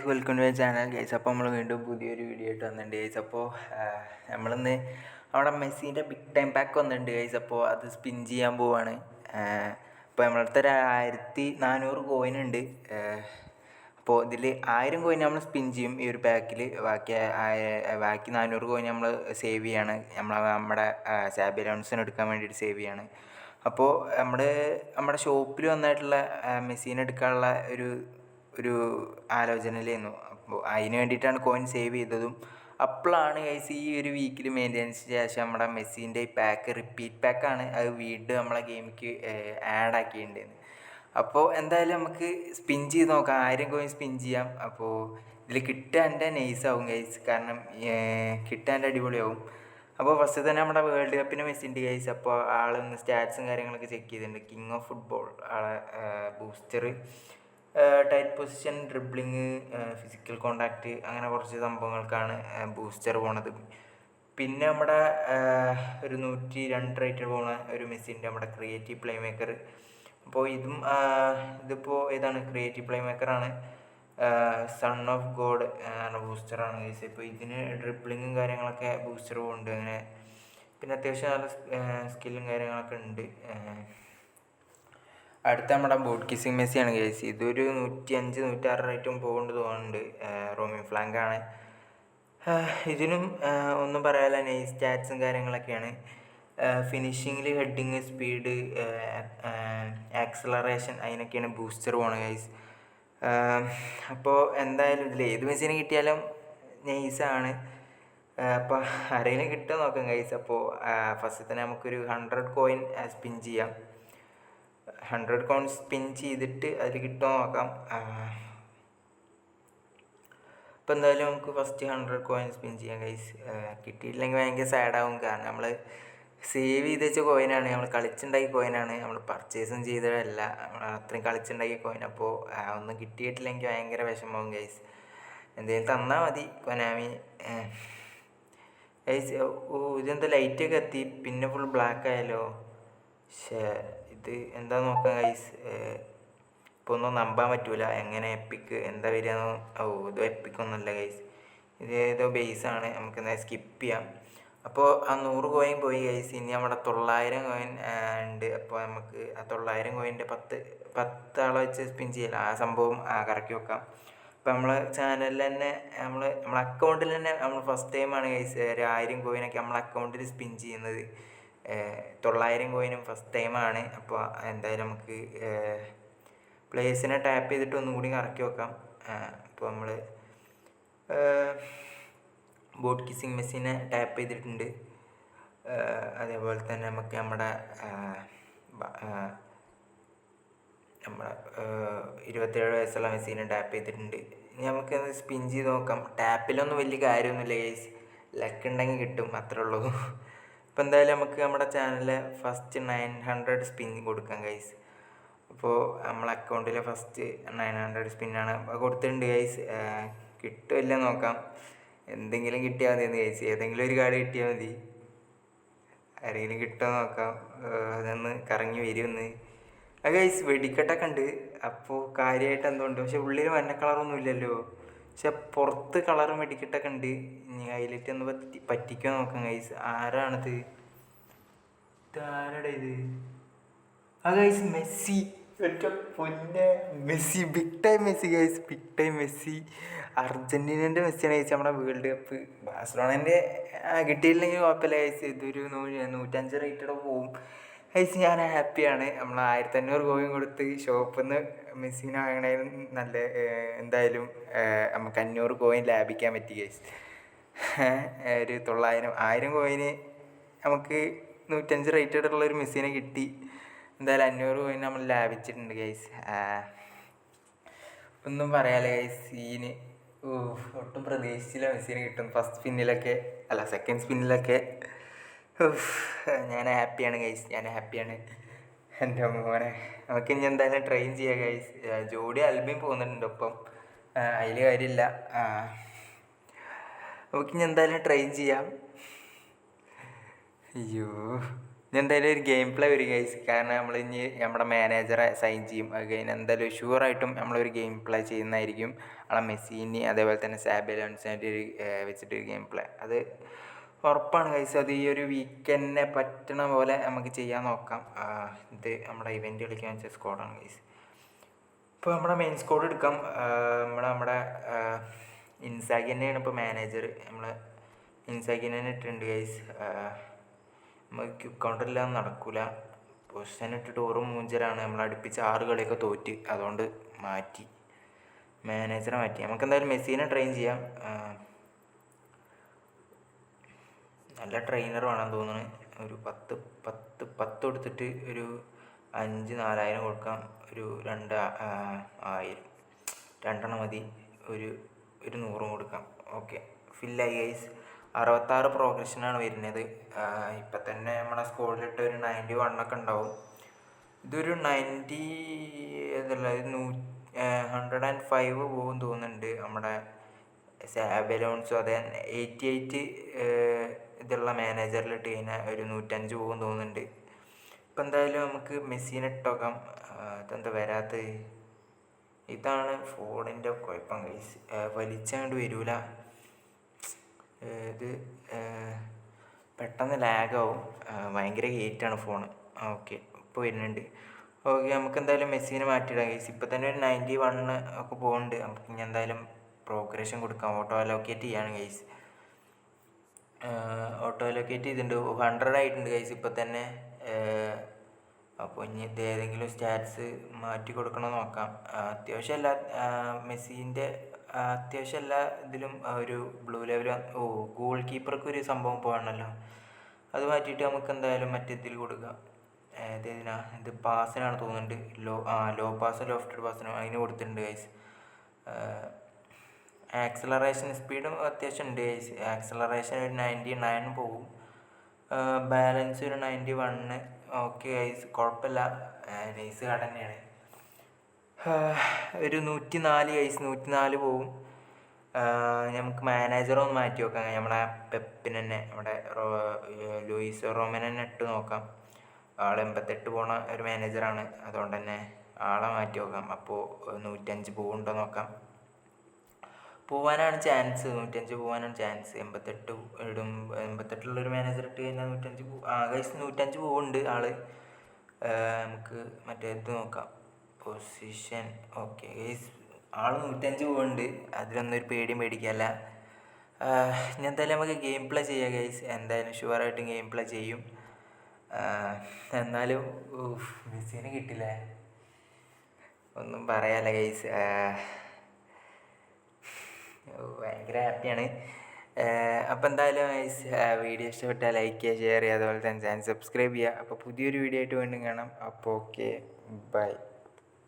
Guys welcome to my channel guys അപ്പോൾ നമ്മൾ വീണ്ടും പുതിയൊരു വീഡിയോ ആയിട്ട് വന്നിട്ടുണ്ട് ഗൈസ് അപ്പോൾ നമ്മളിന്ന് അവിടെ മെസ്സീന്റെ ബിഗ് ടൈം പാക്ക് വന്നിട്ടുണ്ട് ഗൈസ് അപ്പോൾ അത് സ്പിൻ ചെയ്യാൻ പോവാണ്. അപ്പോൾ നമ്മളടുത്ത് ഒരു ആയിരത്തി നാനൂറ് കോയിൻ ഉണ്ട്. അപ്പോൾ ഇതിൽ ആയിരം കോയിൻ നമ്മൾ സ്പിൻ ചെയ്യും ഈ ഒരു പാക്കിൽ ബാക്കി ബാക്കി നാനൂറ് കോയിൻ നമ്മൾ സേവ് ചെയ്യാണ്. നമ്മൾ നമ്മുടെ സാബി അലൗൺസിന് എടുക്കാൻ വേണ്ടിയിട്ട് സേവ് ചെയ്യാണ്. അപ്പോൾ നമ്മുടെ നമ്മുടെ ഷോപ്പിൽ വന്നിട്ടുള്ള മെസ്സീൻ എടുക്കാനുള്ള ഒരു ഒരു ആലോചനയിലായിരുന്നു. അപ്പോൾ അതിന് വേണ്ടിയിട്ടാണ് കോയിൻ സേവ് ചെയ്തതും. അപ്പോഴാണ് ഗൈസ് ഈ ഒരു വീക്കിൽ മെയിന്റെനൻസ് ശേഷം നമ്മുടെ മെസ്സീന്റെ പാക്ക് റിപ്പീറ്റ് പാക്കാണ് അത് വീണ്ടും നമ്മളെ ഗെയിമിക്ക് ആഡ് ആക്കിയിട്ടുണ്ടായിരുന്നു അപ്പോൾ എന്തായാലും നമുക്ക് സ്പിൻ ചെയ്ത് നോക്കാം. ആയിരം കോയിൻ സ്പിൻ ചെയ്യാം. അപ്പോൾ ഇതിൽ കിട്ടാന്റെ നൈസാവും ഗൈസ് കാരണം കിട്ടാന്റെ അടിപൊളിയാവും. അപ്പോൾ ഫസ്റ്റ് തന്നെ നമ്മുടെ വേൾഡ് കപ്പിന് മെസ്സിന്റെ ഗൈസ് അപ്പോൾ ആളൊന്ന് സ്റ്റാറ്റ്സും കാര്യങ്ങളൊക്കെ ചെക്ക് ചെയ്തിട്ടുണ്ട്. കിങ് ഓഫ് ഫുട്ബോൾ ആളെ booster tight position dribbling physical contact അങ്ങനെ കുറച്ച് സംഭവങ്ങൾക്കാണ് ബൂസ്റ്റർ പോണത്. പിന്നെ നമ്മുടെ ഒരു നൂറ്റി രണ്ട് റേറ്റഡ് പോണ ഒരു മെസ്സിന്റെ നമ്മുടെ ക്രിയേറ്റീവ് പ്ലേ മേക്കർ അപ്പോൾ ഇതും ഇതിപ്പോൾ ഏതാണ് ക്രിയേറ്റീവ് പ്ലേ മേക്കറാണ് സൺ ഓഫ് ഗോഡ് ബൂസ്റ്ററാണ് ഗൈസ് ഇപ്പോൾ ഇതിന് ഡ്രിബ്ലിങ്ങും കാര്യങ്ങളൊക്കെ ബൂസ്റ്റർ പോകുന്നുണ്ട് അങ്ങനെ പിന്നെ അത്യാവശ്യം നല്ല സ്കില്ലും കാര്യങ്ങളൊക്കെ ഉണ്ട്. അടുത്ത നമ്മുടെ ബോട്ട് കിസിങ് മെസ്സിയാണ് ഗൈസ് ഇതൊരു നൂറ്റി അഞ്ച് നൂറ്റാറ് റേറ്റും പോകുന്നുണ്ട് തോന്നുന്നുണ്ട്. റോമിൻ ഫ്ലാങ്കാണ് ഇതിനും ഒന്നും പറയാനില്ല. നൈസ് സ്റ്റാറ്റ്സും കാര്യങ്ങളൊക്കെയാണ്. ഫിനിഷിങ്ങിൽ ഹെഡിങ് സ്പീഡ് ആക്സലറേഷൻ അതിനൊക്കെയാണ് ബൂസ്റ്റർ പോണത് ഗൈസ് അപ്പോൾ എന്തായാലും ഇതിൽ ഏത് മെസ്സിനെ കിട്ടിയാലും നൈസാണ് അപ്പോൾ ആരെങ്കിലും കിട്ടുക നോക്കാം ഗൈസ് അപ്പോൾ ഫസ്റ്റ് തന്നെ നമുക്കൊരു ഹൺഡ്രഡ് കോയിൻ സ്പിൻ ചെയ്യാം. ഹൺഡ്രഡ് കോയിൻ സ്പിൻ ചെയ്തിട്ട് അതിൽ കിട്ടുമോ നോക്കാം. അപ്പോൾ എന്തായാലും നമുക്ക് ഫസ്റ്റ് ഹൺഡ്രഡ് കോയിൻ സ്പിൻ ചെയ്യാം കൈസ് കിട്ടിയിട്ടില്ലെങ്കിൽ ഭയങ്കര സാഡാവും കാരണം നമ്മൾ സേവ് ചെയ്ത് വെച്ച കോയിനാണ് നമ്മൾ കളിച്ചുണ്ടാക്കിയ കോയിനാണ് നമ്മൾ പർച്ചേസും ചെയ്തതല്ല. അത്രയും കളിച്ചുണ്ടാക്കിയ കോയിൻ അപ്പോൾ ഒന്നും കിട്ടിയിട്ടില്ലെങ്കിൽ ഭയങ്കര വിഷമവും ഗൈസ് എന്തെങ്കിലും തന്നാൽ മതി കൊനാമി ഓ ഇതെന്താ ലൈറ്റൊക്കെ എത്തി. പിന്നെ ഫുൾ ബ്ലാക്ക് ആയാലോ ഷേ ഇത് എന്താ നോക്കാം ഗൈസ് ഇപ്പോൾ ഒന്നും നമ്പാൻ പറ്റൂല. എങ്ങനെ എപ്പിക്ക് എന്താ വരിക ഓ ഇത് എപ്പിക്കൊന്നുമല്ല ഗൈസ് ഇത് ഏതോ ബേസാണ് നമുക്ക് എന്താ സ്കിപ്പ് ചെയ്യാം. അപ്പോൾ ആ നൂറ് കോയിൻ പോയി ഗൈസ് ഇനി നമ്മുടെ തൊള്ളായിരം കോയിൻ ഉണ്ട്. അപ്പോൾ നമുക്ക് ആ തൊള്ളായിരം കോയിന്റെ പത്ത് പത്ത് ആളെ വെച്ച് സ്പിൻ ചെയ്യില്ല ആ സംഭവം കറക്കി വെക്കാം. അപ്പോൾ നമ്മളെ ചാനലിൽ തന്നെ നമ്മൾ നമ്മളെ അക്കൗണ്ടിൽ തന്നെ നമ്മൾ ഫസ്റ്റ് ടൈമാണ് ഗൈസ് ഒരു ആയിരം കോയിനൊക്കെ നമ്മളെ അക്കൗണ്ടിൽ സ്പിൻ ചെയ്യുന്നത്. തൊള്ളായിരം കോയിനും ഫസ്റ്റ് ടൈമാണ് അപ്പോൾ എന്തായാലും നമുക്ക് പ്ലേസിനെ ടാപ്പ് ചെയ്തിട്ട് ഒന്നും കൂടി കറക്കി വെക്കാം. അപ്പോൾ നമ്മൾ ബോട്ട് കിസിങ് മെസ്സിനെ ടാപ്പ് ചെയ്തിട്ടുണ്ട്. അതേപോലെ തന്നെ നമുക്ക് നമ്മുടെ നമ്മുടെ ഇരുപത്തേഴ് വയസ്സുള്ള മെസ്സിനെ ടാപ്പ് ചെയ്തിട്ടുണ്ട്. ഇനി നമുക്ക് സ്പിൻ ചെയ്ത് നോക്കാം. ടാപ്പിലൊന്നും വലിയ കാര്യമൊന്നുമില്ല ലക്ക് ഉണ്ടെങ്കിൽ കിട്ടും. അത്രേ ഉള്ളൂ. അപ്പോൾ എന്തായാലും നമുക്ക് നമ്മുടെ ചാനലിലെ ഫസ്റ്റ് നയൻ ഹൺഡ്രഡ് സ്പിൻ കൊടുക്കാം ഗൈസ് അപ്പോൾ നമ്മളെ അക്കൗണ്ടിലെ ഫസ്റ്റ് നയൻ ഹൺഡ്രഡ് സ്പിന്നാണ് കൊടുത്തിട്ടുണ്ട് ഗൈസ് കിട്ടുമില്ല നോക്കാം. എന്തെങ്കിലും കിട്ടിയാൽ മതി ഗൈസ് ഏതെങ്കിലും ഒരു കാർഡ് കിട്ടിയാൽ മതി. ആരെങ്കിലും കിട്ടുമോ നോക്കാം. അതൊന്ന് കറങ്ങി വരുമെന്ന് ആ ഗൈസ് വെടിക്കെട്ടൊക്കെ ഉണ്ട്. അപ്പോൾ കാര്യമായിട്ട് എന്തുകൊണ്ട് പക്ഷെ ഉള്ളിൽ മഞ്ഞ കളറൊന്നും ഇല്ലല്ലോ. പക്ഷെ പുറത്ത് കളർ മെടിക്കിട്ടൊക്കെ ഉണ്ട്. ഇനി ഹൈലൈറ്റ് ഒന്ന് പറ്റി പറ്റിക്കോ നോക്കാം ഗൈസ് ആരാണത്? ഇതാരടാ ഇത്? ആ ഗൈസ് മെസ്സി. പൊന്നെ Messi. Big time Messi guys big time Messi. അർജന്റീനന്റെ മെസ്സിയാണ് ഗൈസ് നമ്മുടെ വേൾഡ് കപ്പ് ബാഴ്സലോണന്റെ കിട്ടിയില്ലെങ്കിൽ കുഴപ്പമില്ല ഗൈസ് ഇതൊരു നൂ നൂറ്റഞ്ച് റേറ്റഡ് പോവും. ഗൈസ് ഞാൻ ഹാപ്പിയാണ് നമ്മൾ ആയിരത്തി അഞ്ഞൂറ് കോയിൻ കൊടുത്ത് ഷോപ്പിൽ നിന്ന് മെസ്സിനെ വാങ്ങണേലും നല്ല എന്തായാലും നമുക്ക് അഞ്ഞൂറ് കോയിൻ ലാഭിക്കാൻ പറ്റി ഗൈസ് ഒരു തൊള്ളായിരം ആയിരം കോയിന് നമുക്ക് നൂറ്റഞ്ച് റേറ്റഡ് ഒരു മെസ്സിനെ കിട്ടി. എന്തായാലും അഞ്ഞൂറ് കോയിൻ നമ്മൾ ലാഭിച്ചിട്ടുണ്ട് ഗൈസ് ഒന്നും പറയാല്ല ഗൈസ് സീന് ഒട്ടും പ്രതീക്ഷിച്ചില്ല മെസ്സിനെ കിട്ടും. ഫസ്റ്റ് സ്പിന്നിലൊക്കെ അല്ല സെക്കൻഡ് സ്പിന്നിലൊക്കെ ഞാൻ ഹാപ്പിയാണ് ഗൈസ് ഞാൻ ഹാപ്പിയാണ്. എന്റെ മോനെ നമുക്ക് ഇനി എന്തായാലും ട്രെയിൻ ചെയ്യാം ഗൈസ് ജോഡി അൽബിയും പോകുന്നുണ്ട് ഒപ്പം. അതിൽ കാര്യമില്ല. നമുക്ക് ഇനി എന്തായാലും ട്രെയിൻ ചെയ്യാം. അയ്യോ ഇനി എന്തായാലും ഒരു ഗെയിം പ്ലേ വരും ഗൈസ് കാരണം നമ്മൾ ഇനി നമ്മുടെ മാനേജറെ സൈൻ ചെയ്യും. അത് കഴിഞ്ഞ് എന്തായാലും ഷുവറായിട്ടും നമ്മളൊരു ഗെയിം പ്ലേ ചെയ്യുന്നതായിരിക്കും. നമ്മളെ മെസ്സീനി അതേപോലെ തന്നെ സാബിലോൺസിനായിട്ട് ഒരു വെച്ചിട്ടൊരു ഗെയിം പ്ലേ അത് ഉറപ്പാണ് കൈസ് അത് ഈ ഒരു വീക്കെൻഡിനെ പറ്റണ പോലെ നമുക്ക് ചെയ്യാൻ നോക്കാം. ഇത് നമ്മുടെ ഇവന്റ് കളിക്കാൻ വെച്ച സ്ക്വാഡാണ് കൈസ് ഇപ്പോൾ നമ്മുടെ മെയിൻ സ്കോഡ് എടുക്കാം. നമ്മുടെ നമ്മുടെ ഇൻസാഗി തന്നെയാണ് ഇപ്പോൾ മാനേജർ നമ്മൾ ഇൻസാഗി തന്നെ ഇട്ടിട്ടുണ്ട് കൈസ് നമുക്ക് ക്യൂ കൗണ്ടറില്ലാതെ നടക്കില്ല പൊസിഷൻ ഇട്ടിട്ട് ഓറും മൂഞ്ചരാണ്. നമ്മൾ അടുപ്പിച്ച് ആറ് കളിയൊക്കെ തോറ്റ്. അതുകൊണ്ട് മാറ്റി. മാനേജറെ മാറ്റി. നമുക്ക് എന്തായാലും മെസ്സീനെ ട്രെയിൻ ചെയ്യാം. നല്ല ട്രെയിനർ വേണം തോന്നുന്നു. ഒരു പത്ത് പത്ത് പത്ത് കൊടുത്തിട്ട് ഒരു അഞ്ച് നാലായിരം കൊടുക്കാം ഒരു രണ്ട് ആയിരം. രണ്ടെണ്ണം മതി. ഒരു ഒരു നൂറും കൊടുക്കാം. ഓക്കെ ഫില്ലായി ഗൈസ് അറുപത്താറ് പ്രോഗ്രഷനാണ് വരുന്നത്. ഇപ്പം തന്നെ നമ്മുടെ സ്കോഡിലിട്ട് ഒരു നയന്റി വണ്ണൊക്കെ ഉണ്ടാവും. ഇതൊരു നയന്റി ഇതല്ല ഇത് നൂ ഹൺഡ്രഡ് ആൻഡ് ഫൈവ് പോകും തോന്നുന്നുണ്ട്. നമ്മുടെ സാബലോൺസും അതേ എയ്റ്റി എയ്റ്റ് ഇതുള്ള മാനേജറിൽ കഴിഞ്ഞാൽ ഒരു നൂറ്റഞ്ച് പോകും തോന്നുന്നുണ്ട്. ഇപ്പം എന്തായാലും നമുക്ക് മെസ്സിനെ ഇട്ടോക്കാം. ഇതെന്താ വരാത്തത്? ഇതാണ് ഫോണിന്റെ കുഴപ്പം കൈസ് വലിച്ചങ്ങോട്ട് വരൂല. ഏഹ് ഇത് പെട്ടെന്ന് ലാഗാവും ഭയങ്കര ഹീറ്റാണ് ഫോൺ ഓക്കെ ഇപ്പോൾ വരുന്നുണ്ട്. ഓക്കെ നമുക്ക് എന്തായാലും മെസ്സിനെ മാറ്റിയിടാം ഗൈസ് ഇപ്പം തന്നെ ഒരു നയന്റി വണ്ണ് ഒക്കെ പോകുന്നുണ്ട് നമുക്ക് ഇനി എന്തായാലും പ്രോഗ്രഷൻ കൊടുക്കാം. ഓട്ടോ അലോക്കേറ്റ് ചെയ്യാണ് ഗൈസ് ഓട്ടോ ലൊക്കേറ്റ് ചെയ്തിട്ടുണ്ട്. ഹൺഡ്രഡ് ആയിട്ടുണ്ട് ഗൈസ് ഇപ്പം തന്നെ. അപ്പോൾ ഇനി ഇത് ഏതെങ്കിലും സ്റ്റാറ്റ്സ് മാറ്റി കൊടുക്കണമെന്ന് നോക്കാം. അത്യാവശ്യം എല്ലാ മെസ്സിന്റെ അത്യാവശ്യം എല്ലാ ഇതിലും ഒരു ബ്ലൂ ലെവൽ ഓ ഗോൾ കീപ്പർക്ക് ഒരു സംഭവം പോകണമല്ലോ അത് മാറ്റിയിട്ട് നമുക്ക് എന്തായാലും മറ്റേതിൽ കൊടുക്കാം. ഏതേതിനാ ഇത് പാസിനാണ് തോന്നുന്നുണ്ട്. ലോ ആ ലോ പാസ് ലോഫ്റ്റഡ് പാസിന് അതിന് കൊടുത്തിട്ടുണ്ട് ഗൈസ് ആക്സലറേഷൻ സ്പീഡും അത്യാവശ്യം ഉണ്ട്. ആക്സലറേഷൻ ഒരു നയന്റി നയൻ പോകും ബാലൻസ് ഒരു നയന്റി വണ്ണ് ഓക്കെ ഐസ് കുഴപ്പമില്ല. നൈസ് കട തന്നെയാണ്. ഒരു നൂറ്റി നാല് ഐസ് നൂറ്റി നാല് പോവും നമുക്ക് മാനേജറെ ഒന്ന് മാറ്റി നോക്കാം. നമ്മളെ പെപ്പിന് തന്നെ നമ്മുടെ റോ ലൂയിസ് റോമൻ തന്നെ ഇട്ട് നോക്കാം. ആൾ എൺപത്തെട്ട് പോണ ഒരു മാനേജറാണ് അതുകൊണ്ട് തന്നെ ആളെ മാറ്റി നോക്കാം. അപ്പോൾ നൂറ്റഞ്ച് പോകുന്നുണ്ടോ നോക്കാം. പോവാനാണ് ചാൻസ് നൂറ്റഞ്ച് പോവാനാണ് ചാൻസ് എൺപത്തെട്ട് ഇടും. എൺപത്തെട്ടുള്ളൊരു മാനേജർ ഇട്ട് കഴിഞ്ഞാൽ നൂറ്റഞ്ച് പോ ആ ഗൈസ് നൂറ്റഞ്ച് പോകുന്നുണ്ട് ആൾ. നമുക്ക് മറ്റേ ഇത് നോക്കാം. പൊസിഷൻ ഓക്കെ ഗൈസ് ആൾ നൂറ്റഞ്ച് പോകുന്നുണ്ട് അതിലൊന്നും ഒരു പേടിയും പേടിക്കല്ല ഞാൻ എന്തായാലും നമുക്ക് ഗെയിം പ്ലേ ചെയ്യാം ഗൈസ് എന്തായാലും ഷുവറായിട്ടും ഗെയിം പ്ലേ ചെയ്യും. എന്നാലും മെസ്സിനെ കിട്ടില്ലേ ഒന്നും പറയാല്ല ഗൈസ് ഭയങ്കര ഹാപ്പിയാണ് അപ്പോൾ എന്തായാലും വീഡിയോ ഇഷ്ടപ്പെട്ടാൽ ലൈക്ക് ചെയ്യുക ഷെയർ ചെയ്യുക അതുപോലെ തന്നെ ചാനൽ സബ്സ്ക്രൈബ് ചെയ്യുക. അപ്പോൾ പുതിയൊരു വീഡിയോ ആയിട്ട് വീണ്ടും കാണാം. അപ്പോൾ ഓക്കെ ബൈ